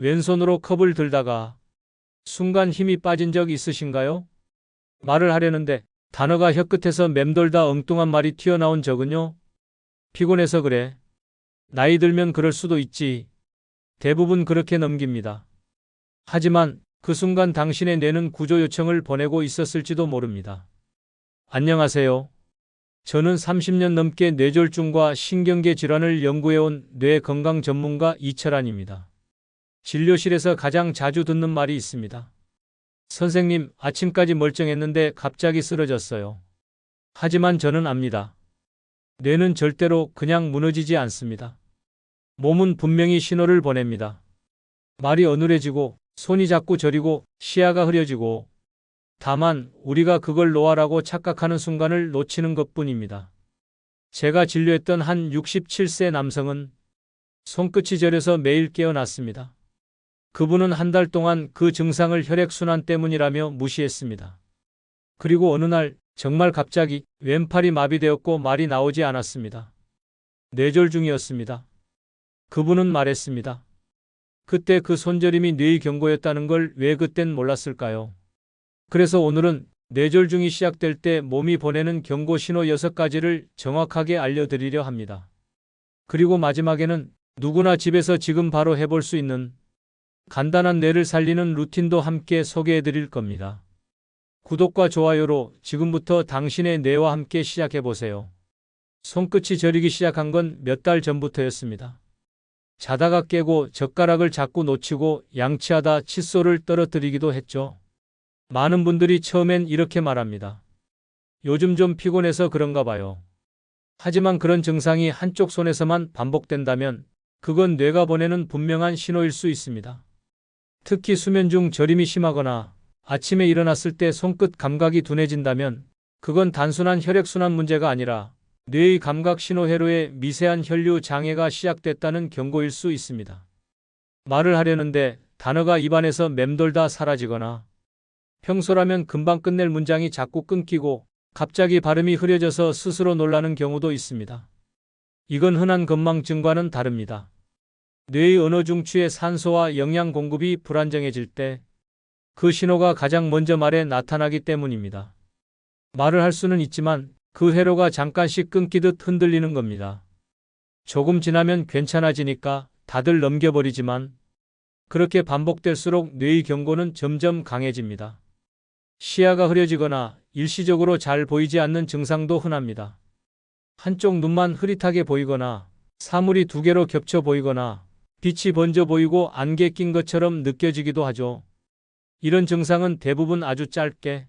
왼손으로 컵을 들다가 순간 힘이 빠진 적 있으신가요? 말을 하려는데 단어가 혀끝에서 맴돌다 엉뚱한 말이 튀어나온 적은요? 피곤해서 그래. 나이 들면 그럴 수도 있지. 대부분 그렇게 넘깁니다. 하지만 그 순간 당신의 뇌는 구조 요청을 보내고 있었을지도 모릅니다. 안녕하세요. 저는 30년 넘게 뇌졸중과 신경계 질환을 연구해온 뇌 건강 전문가 이철환입니다. 진료실에서 가장 자주 듣는 말이 있습니다. 선생님, 아침까지 멀쩡했는데 갑자기 쓰러졌어요. 하지만 저는 압니다. 뇌는 절대로 그냥 무너지지 않습니다. 몸은 분명히 신호를 보냅니다. 말이 어눌해지고 손이 자꾸 저리고 시야가 흐려지고 다만 우리가 그걸 노화라고 착각하는 순간을 놓치는 것 뿐입니다. 제가 진료했던 한 67세 남성은 손끝이 저려서 매일 깨어났습니다. 그분은 한 달 동안 그 증상을 혈액순환 때문이라며 무시했습니다. 그리고 어느 날 정말 갑자기 왼팔이 마비되었고 말이 나오지 않았습니다. 뇌졸 중이었습니다. 그분은 말했습니다. 그때 그 손저림이 뇌의 경고였다는 걸 왜 그땐 몰랐을까요? 그래서 오늘은 뇌졸중이 시작될 때 몸이 보내는 경고 신호 6가지를 정확하게 알려드리려 합니다. 그리고 마지막에는 누구나 집에서 지금 바로 해볼 수 있는 간단한 뇌를 살리는 루틴도 함께 소개해 드릴 겁니다. 구독과 좋아요로 지금부터 당신의 뇌와 함께 시작해 보세요. 손끝이 저리기 시작한 건 몇 달 전부터였습니다. 자다가 깨고 젓가락을 자꾸 놓치고 양치하다 칫솔을 떨어뜨리기도 했죠. 많은 분들이 처음엔 이렇게 말합니다. 요즘 좀 피곤해서 그런가 봐요. 하지만 그런 증상이 한쪽 손에서만 반복된다면 그건 뇌가 보내는 분명한 신호일 수 있습니다. 특히 수면 중 저림이 심하거나 아침에 일어났을 때 손끝 감각이 둔해진다면 그건 단순한 혈액순환 문제가 아니라 뇌의 감각 신호 회로에 미세한 혈류 장애가 시작됐다는 경고일 수 있습니다. 말을 하려는데 단어가 입안에서 맴돌다 사라지거나 평소라면 금방 끝낼 문장이 자꾸 끊기고 갑자기 발음이 흐려져서 스스로 놀라는 경우도 있습니다. 이건 흔한 건망 증과는 다릅니다. 뇌의 언어 중추의 산소와 영양 공급이 불안정해질 때 그 신호가 가장 먼저 말에 나타나기 때문입니다. 말을 할 수는 있지만 그 회로가 잠깐씩 끊기듯 흔들리는 겁니다. 조금 지나면 괜찮아지니까 다들 넘겨버리지만 그렇게 반복될수록 뇌의 경고는 점점 강해집니다. 시야가 흐려지거나 일시적으로 잘 보이지 않는 증상도 흔합니다. 한쪽 눈만 흐릿하게 보이거나 사물이 두 개로 겹쳐 보이거나 빛이 번져 보이고 안개 낀 것처럼 느껴지기도 하죠. 이런 증상은 대부분 아주 짧게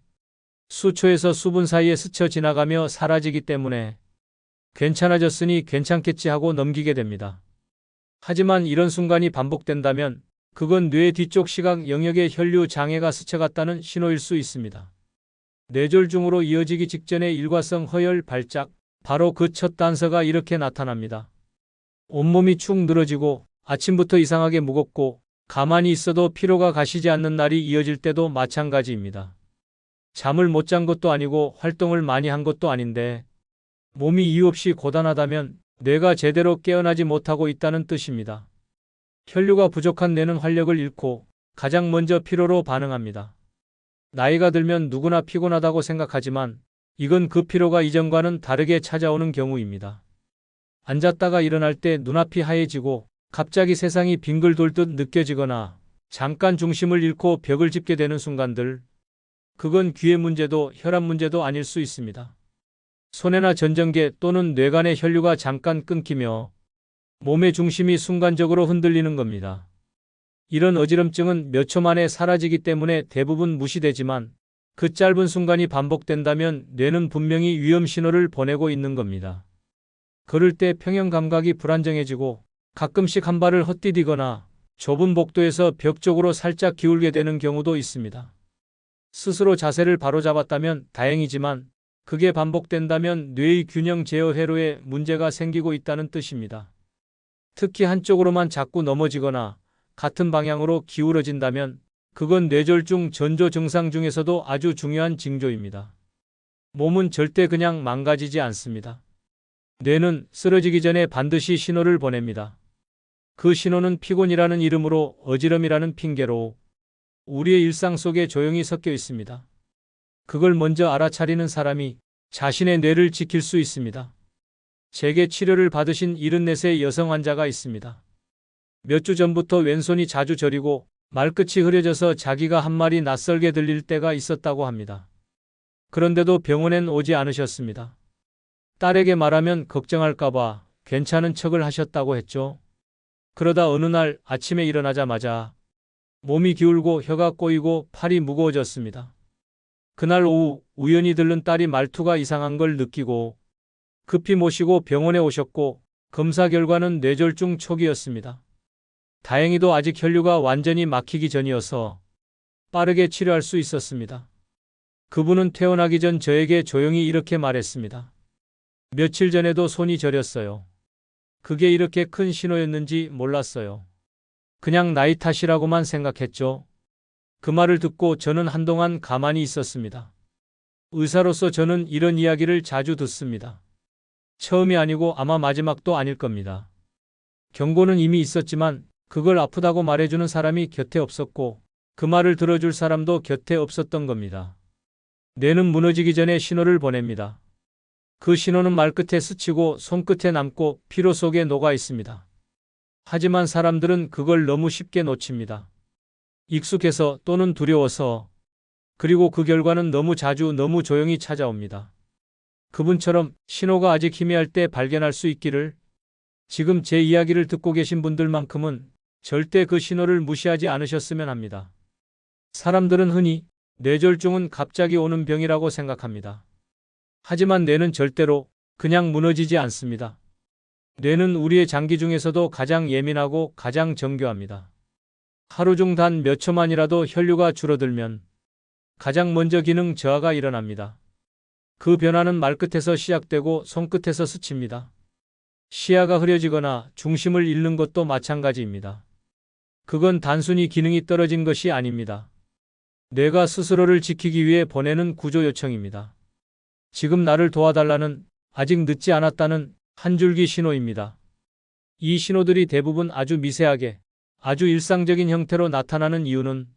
수초에서 수분 사이에 스쳐 지나가며 사라지기 때문에 괜찮아졌으니 괜찮겠지 하고 넘기게 됩니다. 하지만 이런 순간이 반복된다면 그건 뇌 뒤쪽 시각 영역의 혈류 장애가 스쳐갔다는 신호일 수 있습니다. 뇌졸중으로 이어지기 직전의 일과성 허열 발작, 바로 그 첫 단서가 이렇게 나타납니다. 온몸이 축 늘어지고 아침부터 이상하게 무겁고 가만히 있어도 피로가 가시지 않는 날이 이어질 때도 마찬가지입니다. 잠을 못 잔 것도 아니고 활동을 많이 한 것도 아닌데 몸이 이유 없이 고단하다면 뇌가 제대로 깨어나지 못하고 있다는 뜻입니다. 혈류가 부족한 뇌는 활력을 잃고 가장 먼저 피로로 반응합니다. 나이가 들면 누구나 피곤하다고 생각하지만 이건 그 피로가 이전과는 다르게 찾아오는 경우입니다. 앉았다가 일어날 때 눈앞이 하얘지고 갑자기 세상이 빙글 돌듯 느껴지거나 잠깐 중심을 잃고 벽을 짚게 되는 순간들. 그건 귀의 문제도 혈압 문제도 아닐 수 있습니다. 손해나 전정계 또는 뇌간의 혈류가 잠깐 끊기며 몸의 중심이 순간적으로 흔들리는 겁니다. 이런 어지럼증은 몇 초 만에 사라지기 때문에 대부분 무시되지만 그 짧은 순간이 반복된다면 뇌는 분명히 위험 신호를 보내고 있는 겁니다. 걸을 때 평형 감각이 불안정해지고 가끔씩 한 발을 헛디디거나 좁은 복도에서 벽 쪽으로 살짝 기울게 되는 경우도 있습니다. 스스로 자세를 바로잡았다면 다행이지만 그게 반복된다면 뇌의 균형 제어 회로에 문제가 생기고 있다는 뜻입니다. 특히 한쪽으로만 자꾸 넘어지거나 같은 방향으로 기울어진다면 그건 뇌졸중 전조 증상 중에서도 아주 중요한 징조입니다. 몸은 절대 그냥 망가지지 않습니다. 뇌는 쓰러지기 전에 반드시 신호를 보냅니다. 그 신호는 피곤이라는 이름으로 어지럼이라는 핑계로 우리의 일상 속에 조용히 섞여 있습니다. 그걸 먼저 알아차리는 사람이 자신의 뇌를 지킬 수 있습니다. 제게 치료를 받으신 74세 여성 환자가 있습니다. 몇 주 전부터 왼손이 자주 저리고 말끝이 흐려져서 자기가 한 말이 낯설게 들릴 때가 있었다고 합니다. 그런데도 병원엔 오지 않으셨습니다. 딸에게 말하면 걱정할까봐 괜찮은 척을 하셨다고 했죠. 그러다 어느 날 아침에 일어나자마자 몸이 기울고 혀가 꼬이고 팔이 무거워졌습니다. 그날 오후 우연히 들른 딸이 말투가 이상한 걸 느끼고 급히 모시고 병원에 오셨고 검사 결과는 뇌졸중 초기였습니다. 다행히도 아직 혈류가 완전히 막히기 전이어서 빠르게 치료할 수 있었습니다. 그분은 퇴원하기 전 저에게 조용히 이렇게 말했습니다. 며칠 전에도 손이 저렸어요. 그게 이렇게 큰 신호였는지 몰랐어요. 그냥 나이 탓이라고만 생각했죠. 그 말을 듣고 저는 한동안 가만히 있었습니다. 의사로서 저는 이런 이야기를 자주 듣습니다. 처음이 아니고 아마 마지막도 아닐 겁니다. 경고는 이미 있었지만 그걸 아프다고 말해주는 사람이 곁에 없었고 그 말을 들어줄 사람도 곁에 없었던 겁니다. 뇌는 무너지기 전에 신호를 보냅니다. 그 신호는 말끝에 스치고 손끝에 남고 피로 속에 녹아 있습니다. 하지만 사람들은 그걸 너무 쉽게 놓칩니다. 익숙해서 또는 두려워서 그리고 그 결과는 너무 자주 너무 조용히 찾아옵니다. 그분처럼 신호가 아직 희미할 때 발견할 수 있기를 지금 제 이야기를 듣고 계신 분들만큼은 절대 그 신호를 무시하지 않으셨으면 합니다. 사람들은 흔히 뇌졸중은 갑자기 오는 병이라고 생각합니다. 하지만 뇌는 절대로 그냥 무너지지 않습니다. 뇌는 우리의 장기 중에서도 가장 예민하고 가장 정교합니다. 하루 중 단 몇 초만이라도 혈류가 줄어들면 가장 먼저 기능 저하가 일어납니다. 그 변화는 말끝에서 시작되고 손끝에서 스칩니다. 시야가 흐려지거나 중심을 잃는 것도 마찬가지입니다. 그건 단순히 기능이 떨어진 것이 아닙니다. 뇌가 스스로를 지키기 위해 보내는 구조 요청입니다. 지금 나를 도와달라는 아직 늦지 않았다는 한 줄기 신호입니다. 이 신호들이 대부분 아주 미세하게 아주 일상적인 형태로 나타나는 이유는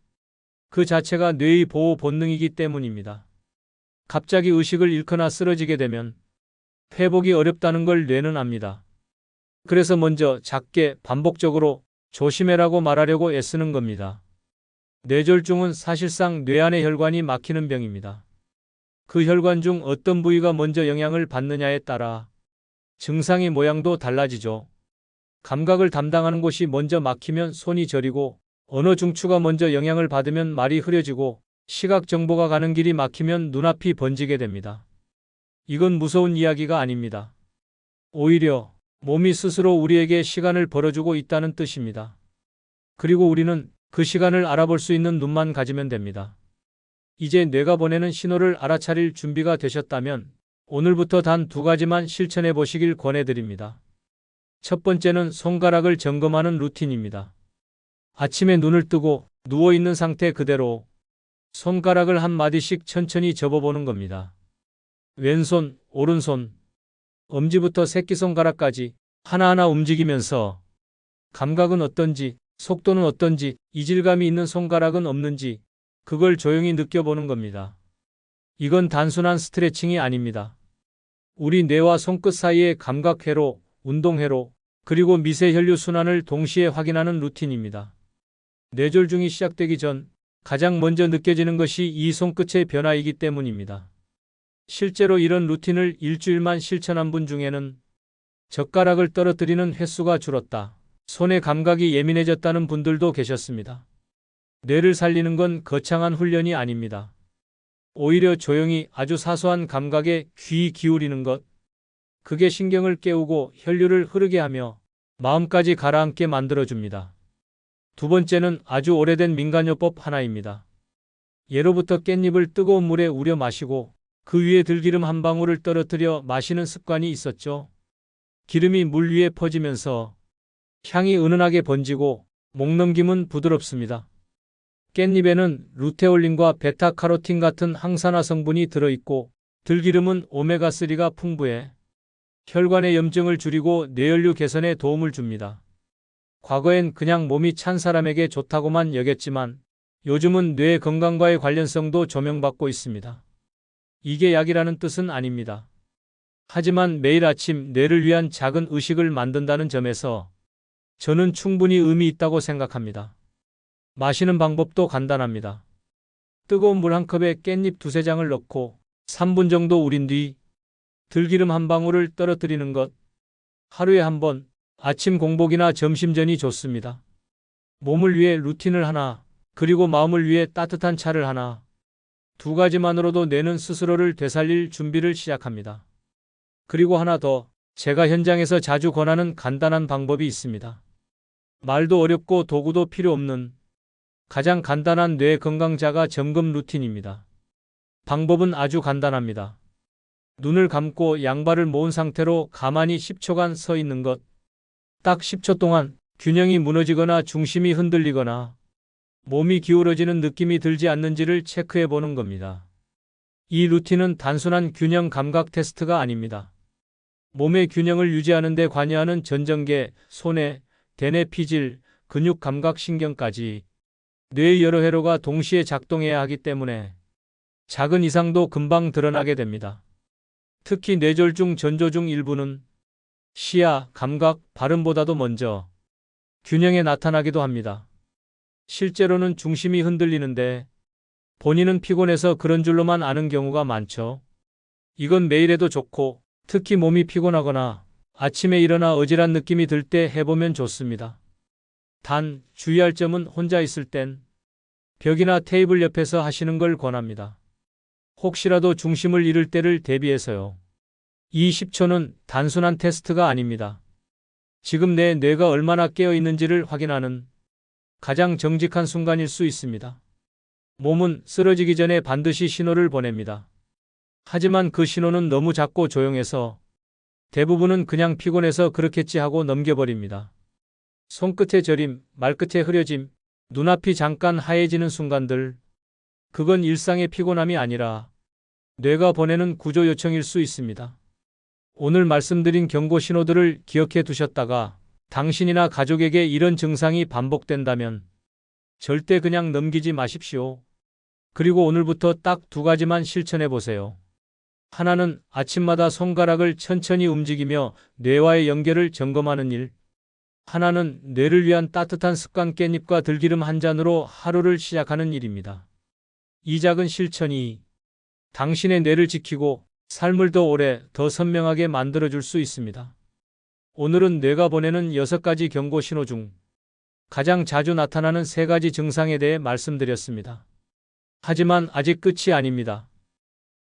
그 자체가 뇌의 보호 본능이기 때문입니다. 갑자기 의식을 잃거나 쓰러지게 되면 회복이 어렵다는 걸 뇌는 압니다. 그래서 먼저 작게 반복적으로 조심해라고 말하려고 애쓰는 겁니다. 뇌졸중은 사실상 뇌 안의 혈관이 막히는 병입니다. 그 혈관 중 어떤 부위가 먼저 영향을 받느냐에 따라 증상의 모양도 달라지죠. 감각을 담당하는 곳이 먼저 막히면 손이 저리고 언어 중추가 먼저 영향을 받으면 말이 흐려지고 시각 정보가 가는 길이 막히면 눈앞이 번지게 됩니다. 이건 무서운 이야기가 아닙니다. 오히려 몸이 스스로 우리에게 시간을 벌어주고 있다는 뜻입니다. 그리고 우리는 그 시간을 알아볼 수 있는 눈만 가지면 됩니다. 이제 뇌가 보내는 신호를 알아차릴 준비가 되셨다면 오늘부터 단 두 가지만 실천해 보시길 권해드립니다. 첫 번째는 손가락을 점검하는 루틴입니다. 아침에 눈을 뜨고 누워있는 상태 그대로 손가락을 한 마디씩 천천히 접어보는 겁니다. 왼손, 오른손, 엄지부터 새끼손가락까지 하나하나 움직이면서 감각은 어떤지, 속도는 어떤지, 이질감이 있는 손가락은 없는지 그걸 조용히 느껴보는 겁니다. 이건 단순한 스트레칭이 아닙니다. 우리 뇌와 손끝 사이의 감각회로, 운동회로, 그리고 미세 혈류 순환을 동시에 확인하는 루틴입니다. 뇌졸중이 시작되기 전 가장 먼저 느껴지는 것이 이 손끝의 변화이기 때문입니다. 실제로 이런 루틴을 일주일만 실천한 분 중에는 젓가락을 떨어뜨리는 횟수가 줄었다. 손의 감각이 예민해졌다는 분들도 계셨습니다. 뇌를 살리는 건 거창한 훈련이 아닙니다. 오히려 조용히 아주 사소한 감각에 귀 기울이는 것. 그게 신경을 깨우고 혈류를 흐르게 하며 마음까지 가라앉게 만들어줍니다. 두 번째는 아주 오래된 민간요법 하나입니다. 예로부터 깻잎을 뜨거운 물에 우려 마시고 그 위에 들기름 한 방울을 떨어뜨려 마시는 습관이 있었죠. 기름이 물 위에 퍼지면서 향이 은은하게 번지고 목 넘김은 부드럽습니다. 깻잎에는 루테올린과 베타카로틴 같은 항산화 성분이 들어있고 들기름은 오메가3가 풍부해 혈관의 염증을 줄이고 뇌혈류 개선에 도움을 줍니다. 과거엔 그냥 몸이 찬 사람에게 좋다고만 여겼지만 요즘은 뇌 건강과의 관련성도 조명받고 있습니다. 이게 약이라는 뜻은 아닙니다. 하지만 매일 아침 뇌를 위한 작은 의식을 만든다는 점에서 저는 충분히 의미 있다고 생각합니다. 마시는 방법도 간단합니다. 뜨거운 물 한 컵에 깻잎 두세 장을 넣고 3분 정도 우린 뒤 들기름 한 방울을 떨어뜨리는 것. 하루에 한 번 아침 공복이나 점심 전이 좋습니다. 몸을 위해 루틴을 하나, 그리고 마음을 위해 따뜻한 차를 하나. 두 가지만으로도 뇌는 스스로를 되살릴 준비를 시작합니다. 그리고 하나 더, 제가 현장에서 자주 권하는 간단한 방법이 있습니다. 말도 어렵고 도구도 필요 없는 가장 간단한 뇌 건강 자가 점검 루틴입니다. 방법은 아주 간단합니다. 눈을 감고 양발을 모은 상태로 가만히 10초간 서 있는 것. 딱 10초 동안 균형이 무너지거나 중심이 흔들리거나 몸이 기울어지는 느낌이 들지 않는지를 체크해 보는 겁니다. 이 루틴은 단순한 균형 감각 테스트가 아닙니다. 몸의 균형을 유지하는 데 관여하는 전정계, 손해, 대뇌 피질, 근육 감각 신경까지 뇌의 여러 회로가 동시에 작동해야 하기 때문에 작은 이상도 금방 드러나게 됩니다. 특히 뇌졸 중 전조 중 일부는 시야, 감각, 발음보다도 먼저 균형에 나타나기도 합니다. 실제로는 중심이 흔들리는데 본인은 피곤해서 그런 줄로만 아는 경우가 많죠. 이건 매일 해도 좋고 특히 몸이 피곤하거나 아침에 일어나 어지란 느낌이 들 때 해보면 좋습니다. 단 주의할 점은 혼자 있을 땐 벽이나 테이블 옆에서 하시는 걸 권합니다. 혹시라도 중심을 잃을 때를 대비해서요. 이 10초는 단순한 테스트가 아닙니다. 지금 내 뇌가 얼마나 깨어 있는지를 확인하는 가장 정직한 순간일 수 있습니다. 몸은 쓰러지기 전에 반드시 신호를 보냅니다. 하지만 그 신호는 너무 작고 조용해서 대부분은 그냥 피곤해서 그렇겠지 하고 넘겨버립니다. 손끝에 저림, 말끝에 흐려짐, 눈앞이 잠깐 하얘지는 순간들. 그건 일상의 피곤함이 아니라 뇌가 보내는 구조 요청일 수 있습니다. 오늘 말씀드린 경고 신호들을 기억해 두셨다가 당신이나 가족에게 이런 증상이 반복된다면 절대 그냥 넘기지 마십시오. 그리고 오늘부터 딱 두 가지만 실천해 보세요. 하나는 아침마다 손가락을 천천히 움직이며 뇌와의 연결을 점검하는 일. 하나는 뇌를 위한 따뜻한 습관 깻잎과 들기름 한 잔으로 하루를 시작하는 일입니다. 이 작은 실천이 당신의 뇌를 지키고 삶을 더 오래, 더 선명하게 만들어줄 수 있습니다. 오늘은 뇌가 보내는 6가지 경고 신호 중 가장 자주 나타나는 세 가지 증상에 대해 말씀드렸습니다. 하지만 아직 끝이 아닙니다.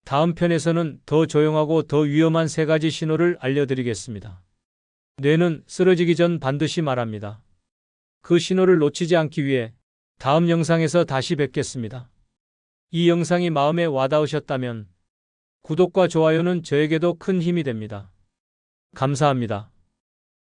다음 편에서는 더 조용하고 더 위험한 세 가지 신호를 알려드리겠습니다. 뇌는 쓰러지기 전 반드시 말합니다. 그 신호를 놓치지 않기 위해 다음 영상에서 다시 뵙겠습니다. 이 영상이 마음에 와닿으셨다면 구독과 좋아요는 저에게도 큰 힘이 됩니다. 감사합니다.